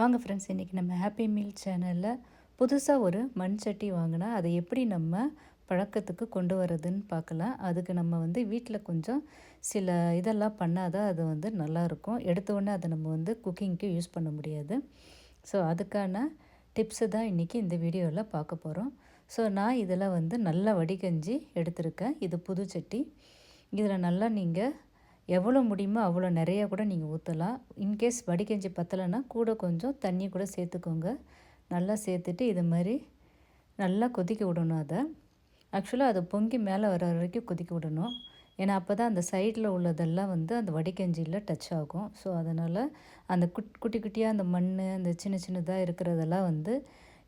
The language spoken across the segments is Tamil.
வாங்க ஃப்ரெண்ட்ஸ் இன்றைக்கி நம்ம ஹாப்பி மீல் சேனலில் புதுசாக ஒரு மண் சட்டி வாங்கினா அதை எப்படி நம்ம பழக்கத்துக்கு கொண்டு வரதுன்னு பார்க்கலாம். அதுக்கு நம்ம வந்து வீட்டில் கொஞ்சம் சில இதெல்லாம் பண்ணாதான் அது வந்து நல்லாயிருக்கும் எடுத்த உடனே அதை நம்ம வந்து குக்கிங்க்கு யூஸ் பண்ண முடியாது. ஸோ அதுக்கான டிப்ஸு தான் இன்றைக்கி இந்த வீடியோவில் பார்க்க போகிறோம் ஸோ நான் இதில் வந்து நல்லா வடிகஞ்சி எடுத்திருக்கேன். இது புது சட்டி. இதில் நல்லா நீங்கள் எவ்வளோ முடியுமோ அவ்வளோ நிறையா கூட நீங்கள் ஊற்றலாம். இன்கேஸ் வடிகஞ்சி பத்தலைன்னா கூட கொஞ்சம் தண்ணி கூட சேர்த்துக்கோங்க. நல்லா சேர்த்துட்டு இது மாதிரி நல்லா கொதிக்க விடணும் அதை. ஆக்சுவலாக அதை பொங்கி மேலே வர வரைக்கும் கொதிக்க விடணும். ஏன்னா அப்போ தான் அந்த சைடில் உள்ளதெல்லாம் வந்து அந்த வடிகஞ்சியில் டச் ஆகும். ஸோ அதனால் அந்த குட் குட்டி குட்டியாக அந்த மண் அந்த சின்ன சின்னதாக இருக்கிறதெல்லாம் வந்து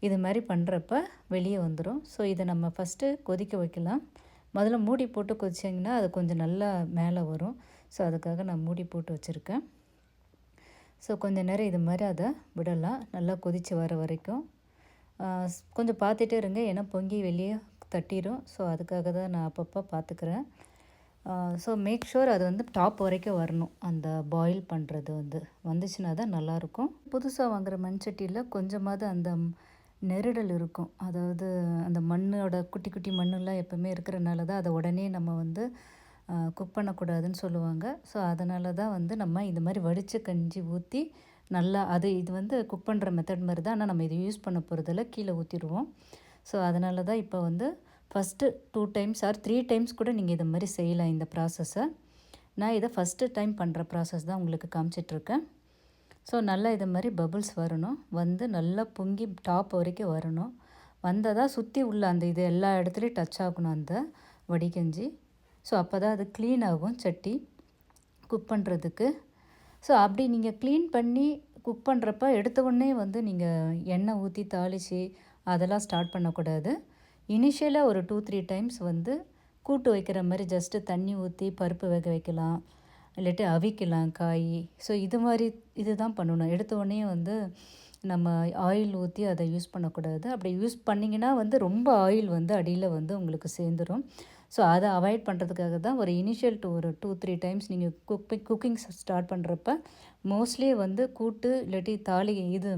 இது மாதிரி பண்ணுறப்ப வெளியே வந்துடும் ஸோ இதை நம்ம ஃபஸ்ட்டு கொதிக்க வைக்கலாம். முதல்ல மூடி போட்டு கொதிச்சிங்கன்னா அது கொஞ்சம் நல்லா மேலே வரும். ஸோ அதுக்காக நான் மூடி போட்டு வச்சுருக்கேன். ஸோ கொஞ்சம் நேரம் இது மாதிரி அதை விடலாம். நல்லா கொதித்து வர வரைக்கும். கொஞ்சம் பார்த்துட்டே இருங்க. ஏன்னா பொங்கி வெளியே தட்டிடும் ஸோ அதுக்காக தான் நான் அப்பப்போ பார்த்துக்கிறேன். ஸோ மேக் ஷூர் அது வந்து டாப் வரைக்கும் வரணும். அந்த பாயில் பண்ணுறது வந்து. வந்துச்சுன்னா தான் நல்லாயிருக்கும். புதுசாக வாங்குகிற மண் சட்டியில் கொஞ்சமாவது அந்த நெருடல் இருக்கும். அதாவது அந்த மண்ணோட குட்டி குட்டி மண்ணெல்லாம் எப்போவுமே இருக்கிறனால தான் அதை உடனே நம்ம வந்து குக் பண்ணக்கூடாதுன்னு சொல்லுவாங்க. ஸோ அதனால தான் வந்து நம்ம இந்த மாதிரி வடித்த கஞ்சி ஊற்றி நல்லா அது இது வந்து குக் பண்ணுற மெத்தட் மாதிரி தான். ஆனால் நம்ம இதை யூஸ் பண்ண போகிறதில்ல கீழே ஊற்றிடுவோம் ஸோ அதனால தான் இப்போ வந்து first two times or three times கூட நீங்கள் இதை மாதிரி செய்யலாம் இந்த ப்ராசஸை நான் இதை ஃபஸ்ட்டு டைம் பண்ணுற ப்ராசஸ் தான் உங்களுக்கு காமிச்சிட்ருக்கேன் ஸோ நல்லா இது மாதிரி பபுள்ஸ் வரணும். வந்து நல்லா பொங்கி டாப் வரைக்கும் வரணும். வந்ததாக சுற்றி உள்ள அந்த இது எல்லா இடத்துலையும் டச் ஆகணும் அந்த வடிகஞ்சி ஸோ அப்போ தான் அது க்ளீன் ஆகும் சட்டி. குக் பண்ணுறதுக்கு ஸோ அப்படி நீங்கள் க்ளீன் பண்ணி குக் பண்ணுறப்ப எடுத்த உடனே வந்து நீங்கள் எண்ணெய் ஊற்றி தாளித்து அதெல்லாம் ஸ்டார்ட் பண்ணக்கூடாது. இனிஷியலாக ஒரு டூ த்ரீ டைம்ஸ் வந்து கூட்டு வைக்கிற மாதிரி ஜஸ்ட்டு தண்ணி ஊற்றி பருப்பு வேக வைக்கலாம். இல்லாட்டி அவிக்கலாம் காய். ஸோ இது மாதிரி இது தான் பண்ணணும். எடுத்தவொடனே வந்து நம்ம ஆயில் ஊற்றி அதை யூஸ் பண்ணக்கூடாது. அப்படி யூஸ் பண்ணிங்கன்னா வந்து ரொம்ப ஆயில் வந்து அடியில் வந்து உங்களுக்கு சேர்ந்துடும் ஸோ அதை அவாய்ட் பண்ணுறதுக்காக தான் ஒரு இனிஷியல் டூ ஒரு டூ த்ரீ டைம்ஸ் நீங்கள் குக் குக்கிங் ஸ்டார்ட் பண்ணுறப்ப மோஸ்ட்லி வந்து கூட்டு இல்லாட்டி தாலி இது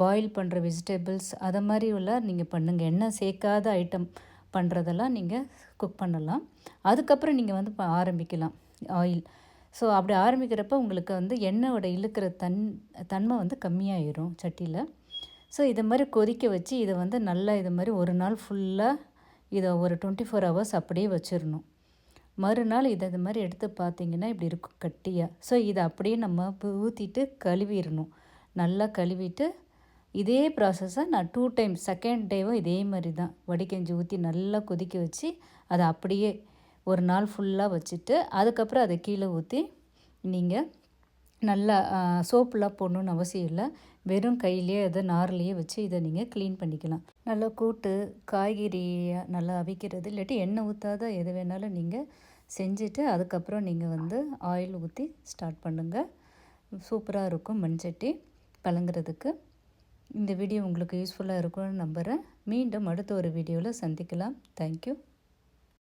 பாயில் பண்ணுற வெஜிடபிள்ஸ் அதை மாதிரி உள்ள நீங்கள் பண்ணுங்கள் எண்ணெய் சேர்க்காத ஐட்டம் பண்ணுறதெல்லாம் நீங்கள் குக் பண்ணலாம். அதுக்கப்புறம் நீங்கள் வந்து ஆரம்பிக்கலாம். ஆயில் ஸோ அப்படி ஆரம்பிக்கிறப்ப உங்களுக்கு வந்து எண்ணெயோட இழுக்கிற தன் தன்மை வந்து கம்மியாயிரும் சட்டியில். ஸோ இதை மாதிரி கொதிக்க வச்சு இதை வந்து நல்லா இது மாதிரி ஒரு நாள் ஃபுல்லாக இதை ஒரு டுவெண்ட்டி ஃபோர் ஹவர்ஸ் அப்படியே வச்சிடணும் மறுநாள் இதை இது மாதிரி எடுத்து பார்த்தீங்கன்னா இப்படி இருக்கும் கட்டியாக ஸோ இதை அப்படியே நம்ம ஊற்றிட்டு கழுவிடணும் நல்லா கழுவிட்டு இதே ப்ராசஸை நான் டூ டைம் செகண்ட் டேவும் இதே மாதிரி தான். வடிகஞ்சி ஊற்றி நல்லா கொதிக்க வச்சு அதை அப்படியே ஒரு நாள் ஃபுல்லாக வச்சுட்டு அதுக்கப்புறம் அதை கீழே ஊற்றி நீங்கள் நல்லா சோப்புலாம் போடணுன்னு அவசியம் இல்லை. வெறும் கையிலேயே அதை நார்லேயே வச்சு இதை நீங்கள் க்ளீன் பண்ணிக்கலாம். நல்லா கூட்டு காய்கறி நல்லா அவிக்கிறது இல்லாட்டி எண்ணெய் ஊற்றாத எது வேணாலும் நீங்கள் செஞ்சுட்டு அதுக்கப்புறம் நீங்கள் வந்து ஆயில் ஊற்றி ஸ்டார்ட் பண்ணுங்கள் சூப்பராக இருக்கும் மண்சட்டி பழங்குறதுக்கு. இந்த வீடியோ உங்களுக்கு யூஸ்ஃபுல்லாக இருக்கும்னு நம்புகிறேன் மீண்டும் அடுத்த ஒரு வீடியோவில் சந்திக்கலாம். தேங்க்யூ